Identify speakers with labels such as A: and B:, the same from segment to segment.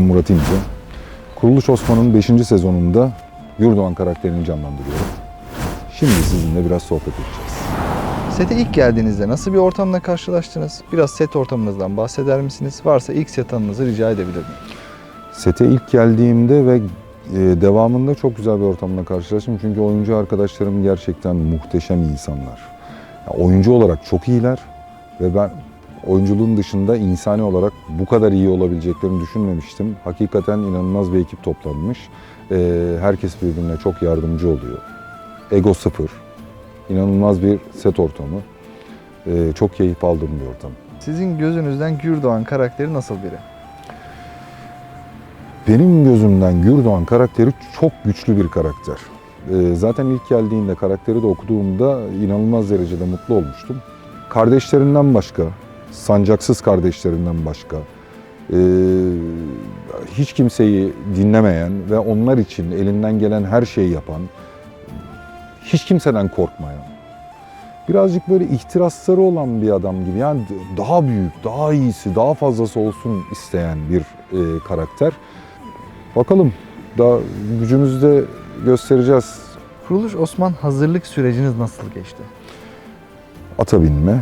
A: Ben Murat İnce. Kuruluş Osman'ın 5. sezonunda Yurdoğan karakterini canlandırıyorum. Şimdi sizinle biraz sohbet edeceğiz.
B: Sete ilk geldiğinizde nasıl bir ortamla karşılaştınız? Biraz set ortamınızdan bahseder misiniz? Varsa ilk set anınızı rica edebilir miyim?
A: Sete ilk geldiğimde ve e, devamında çok güzel bir ortamla karşılaştım. Çünkü oyuncu arkadaşlarım gerçekten muhteşem insanlar. Ya, oyuncu olarak çok iyiler ve ben oyunculuğun dışında insani olarak bu kadar iyi olabileceklerini düşünmemiştim. Hakikaten inanılmaz bir ekip toplanmış. E, herkes birbirine çok yardımcı oluyor. Ego sıfır. İnanılmaz bir set ortamı. E, çok keyif aldığım bir ortam.
B: Sizin gözünüzden Gürdoğan karakteri nasıl biri?
A: Benim gözümden Gürdoğan karakteri çok güçlü bir karakter. Ee, zaten ilk geldiğinde karakteri de okuduğumda inanılmaz derecede mutlu olmuştum. Kardeşlerinden başka, sancaksız kardeşlerinden başka, ee, hiç kimseyi dinlemeyen ve onlar için elinden gelen her şeyi yapan, hiç kimseden korkmayan, birazcık böyle ihtirasları olan bir adam gibi. Yani daha büyük, daha iyisi, daha fazlası olsun isteyen bir e, karakter. Bakalım daha gücümüzde göstereceğiz.
B: Kuruluş Osman hazırlık süreciniz nasıl geçti?
A: Ata binme,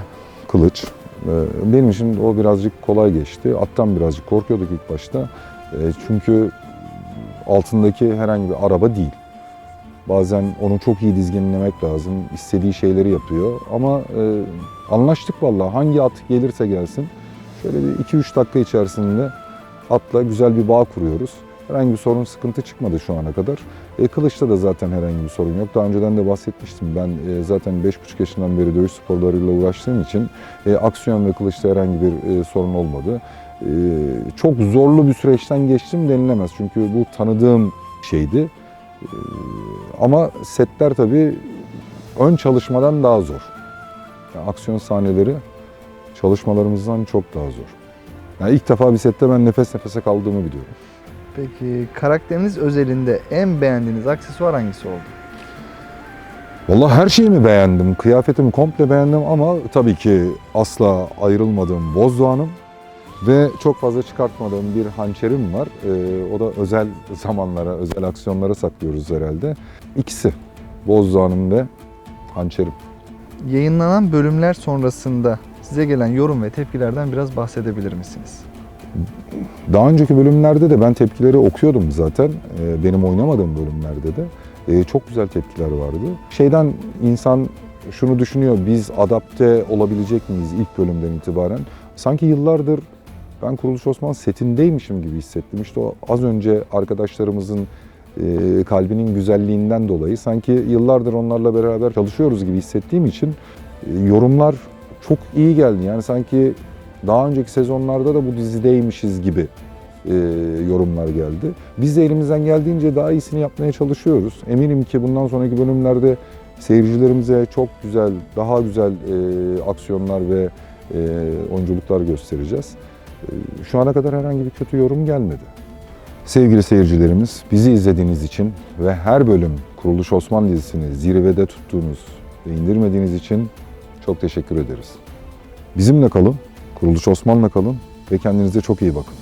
A: kılıç. Ee, Benim için o birazcık kolay geçti. Attan birazcık korkuyorduk ilk başta. Ee, Çünkü altındaki herhangi bir araba değil. Bazen onu çok iyi dizginlemek lazım. İstediği şeyleri yapıyor. Ama e, anlaştık vallahi. Hangi at gelirse gelsin. Şöyle bir 2-3 dakika içerisinde atla güzel bir bağ kuruyoruz. Herhangi bir sorun, sıkıntı çıkmadı şu ana kadar. E, kılıçta da zaten herhangi bir sorun yok. Daha önceden de bahsetmiştim. Ben e, zaten 5,5 yaşından beri dövüş sporlarıyla uğraştığım için e, aksiyon ve kılıçta herhangi bir e, sorun olmadı. E, çok zorlu bir süreçten geçtim denilemez. Çünkü bu tanıdığım şeydi. E, ama setler tabii ön çalışmadan daha zor. Yani aksiyon sahneleri çalışmalarımızdan çok daha zor. Yani ilk defa bir sette ben nefes nefese kaldığımı biliyorum.
B: Peki karakteriniz özelinde en beğendiğiniz aksesuar hangisi oldu?
A: Vallahi her şeyimi beğendim. Kıyafetimi komple beğendim ama tabii ki asla ayrılmadığım bozdoğanım ve çok fazla çıkartmadığım bir hançerim var. Ee, o da özel zamanlara, özel aksiyonlara saklıyoruz herhalde. İkisi. Bozdoğanım ve hançerim.
B: Yayınlanan bölümler sonrasında size gelen yorum ve tepkilerden biraz bahsedebilir misiniz?
A: Daha önceki bölümlerde de ben tepkileri okuyordum zaten. Ee, Benim oynamadığım bölümlerde de. Ee, Çok güzel tepkiler vardı. Şeyden insan şunu düşünüyor, biz adapte olabilecek miyiz ilk bölümden itibaren? Sanki yıllardır ben Kuruluş Osman setindeymişim gibi hissettim. İşte o az önce arkadaşlarımızın e, kalbinin güzelliğinden dolayı sanki yıllardır onlarla beraber çalışıyoruz gibi hissettiğim için e, yorumlar çok iyi geldi. Yani sanki daha önceki sezonlarda da bu dizideymişiz gibi e, yorumlar geldi. Biz de elimizden geldiğince daha iyisini yapmaya çalışıyoruz. Eminim ki bundan sonraki bölümlerde seyircilerimize çok güzel, daha güzel e, aksiyonlar ve e, oyunculuklar göstereceğiz. E, şu ana kadar herhangi bir kötü yorum gelmedi. Sevgili seyircilerimiz, bizi izlediğiniz için ve her bölüm Kuruluş Osman dizisini zirvede tuttuğunuz ve indirmediğiniz için çok teşekkür ederiz. Bizimle kalın, Kuruluş Osman'la kalın ve kendinize çok iyi bakın.